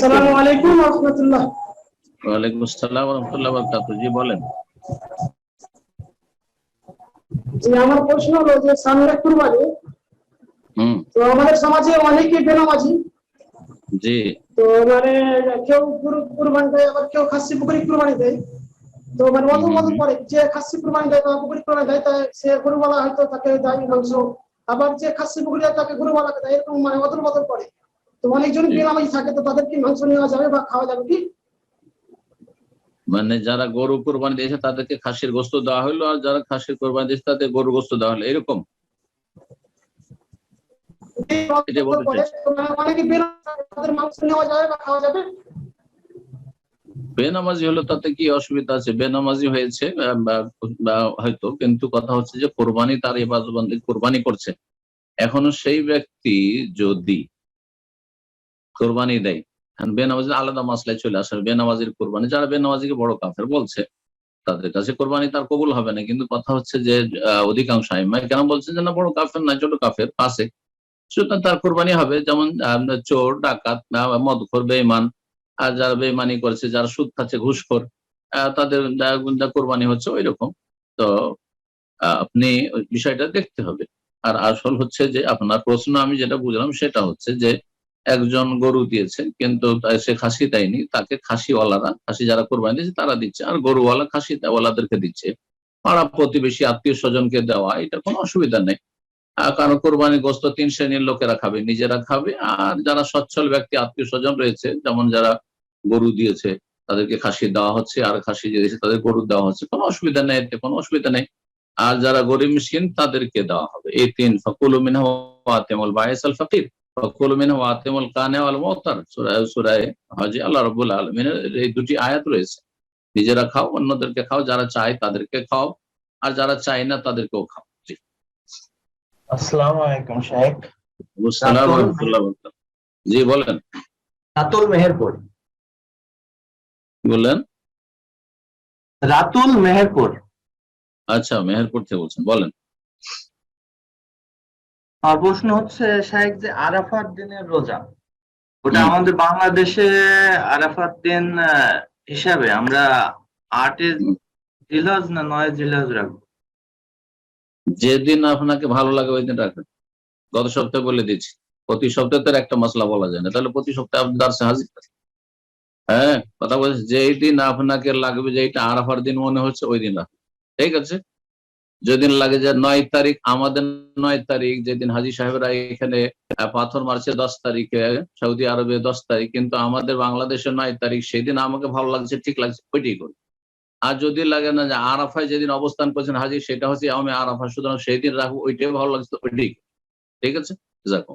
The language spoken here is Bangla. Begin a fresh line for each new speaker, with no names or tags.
আসসালামু আলাইকুম। রহমতুল্লাহ।
ওয়ালাইকুম আসসালাম রহমতুল্লাহ বরকাতুহ। জি বলেন।
জি আমার প্রশ্ন হলো যে সামনে কুরবানি
হুম।
তো আমাদের সমাজে অনেকে বেনামাজি।
জি।
তো মানে কেউ গুরু কুরবানি দেয় আবার কেউ খাসি পুকুরি কুরবানি দেয়। তো মানে মধু মধু পরে যে খাসি কুরবানি দেয় বা পুকুরি কুরবানি দেয় তাই সে গরুওয়ালা হয়তো তাকে দেয় মাংস আবার যে খাসি পুকুরি দেয় তাকে গরুওয়ালাকে দেয় এরকম মানে অদল বদল করে। তো অনেকজন বেনামাজি থাকে তো তাদের কি মাংস নেওয়া যাবে বা খাওয়া যাবে কি?
মানে যারা গরু কোরবানি দিয়েছে তাদেরকে খাসির গোস্ত দেওয়া হলো আর যারা খাসির কোরবানি দিয়েছে তাদের গরু গোস্ত দেওয়া হলো এরকম?
বেনামাজি
হলো তাতে কি অসুবিধা আছে? বেনামাজি হয়েছে হয়তো কিন্তু কথা হচ্ছে যে কোরবানি তার এবাদবন্দি কোরবানি করছে। এখনও সেই ব্যক্তি যদি কোরবানি দেয়। বেনামাজির আলাদা মাসলায় চলে আসে। বেনামাজির কোরবানি, যারা বেনামাজিকে বড় কাফের বলছে, তাদের কাছে কোরবানি তার কবুল হবে না। কিন্তু কথা হচ্ছে যে অধিকাংশ আইমাই কেন বলছে যে, না, বড় কাফের না ছোট কাফের, পাশে। সুতরাং তার কোরবানি হবে যেমন চোর, ডাকাত মদখোর বেইমান আর যারা বেইমানি করেছে, যারা সুদ খাচ্ছে, ঘুষখোর তাদের কোরবানি হচ্ছে ওই রকম তো আপনি বিষয়টা দেখতে হবে। আর আসল হচ্ছে যে, আপনার প্রশ্ন আমি যেটা বুঝলাম সেটা হচ্ছে যে একজন গরু দিয়েছে, কিন্তু সে খাসি দেয়নি। তাকে খাসিওয়ালারা, খাসি যারা কোরবানি দিয়েছে, তারা দিচ্ছে। আর গরুওয়ালা খাসি ওয়ালাদেরকে দিচ্ছে। পাড়া প্রতিবেশী, আত্মীয় স্বজনকে দেওয়া, এটা কোনো অসুবিধা নেই। কারণ কোরবানি গোস্ত তিন শ্রেণির লোকেরা খাবে, নিজেরা খাবে। আর যারা সচ্ছল ব্যক্তি, আত্মীয় স্বজন রয়েছে, যেমন যারা গরু দিয়েছে, তাদেরকে খাসি দেওয়া হচ্ছে। আর খাসি দিয়েছে, তাদের গরু দেওয়া হচ্ছে। কোনো অসুবিধা নেই, এতে কোনো অসুবিধা নেই। আর যারা গরিব মিসকিন, তাদেরকে দেওয়া হবে। এই তিন, ফকুল মিনহ ওয়াতেমুল বাইস আল ফকির। ফকুল মিনহ ওয়াতেমুল কানে আল মওতার সূরায় সূরায় হজ আল্লাহ রাব্বুল আলামিনের এই দুটি আয়াত রয়েছে। নিজেরা খাও অন্যদেরকে খাও যারা চায় তাদেরকে খাও আর যারা চায় না তাদেরকেও খাও।
আসসালামু আলাইকুম।
জি বলেন।
রাতুল মেহেরপুর
বললেন
রাতুল মেহেরপুর
আচ্ছা মেহেরপুর থেকে বলছেন বলেন।
আমার প্রশ্ন হচ্ছে শেখ যে আরাফাত দিনের রোজা ওটা আমাদের বাংলাদেশে আরাফাত দিন হিসাবে আমরা আটে। না নয় রাখব
যেদিন আপনাকে ভালো লাগে ওই দিন রাখবেন গত সপ্তাহে বলে দিচ্ছি প্রতি সপ্তাহে তো আর একটা মশলা বলা যায় না তাহলে প্রতি সপ্তাহে আপনি দার্সে হাজির। হ্যাঁ কথা বলছি যেই দিন আপনাকে লাগবে যে এটা আরাফার দিন মনে হচ্ছে ওই দিন ঠিক আছে যেদিন লাগে যে নয় তারিখ, আমাদের নয় তারিখ, যেদিন হাজি সাহেবরা এখানে পাথর মারছে দশ তারিখে, সৌদি আরবে দশ তারিখ, কিন্তু আমাদের বাংলাদেশে নয় তারিখ, সেদিন আমাকে ভালো লাগছে, ঠিক লাগছে, ওইটাই করি। আর যদি লাগে না যে আরাফায় যেদিন অবস্থান করছেন হাজি, সেটা হচ্ছে আমি আরাফা, সুতরাং সেই দিন রাখব ওইটাই ভালো লাগছে ওইটাই ঠিক আছে? যাক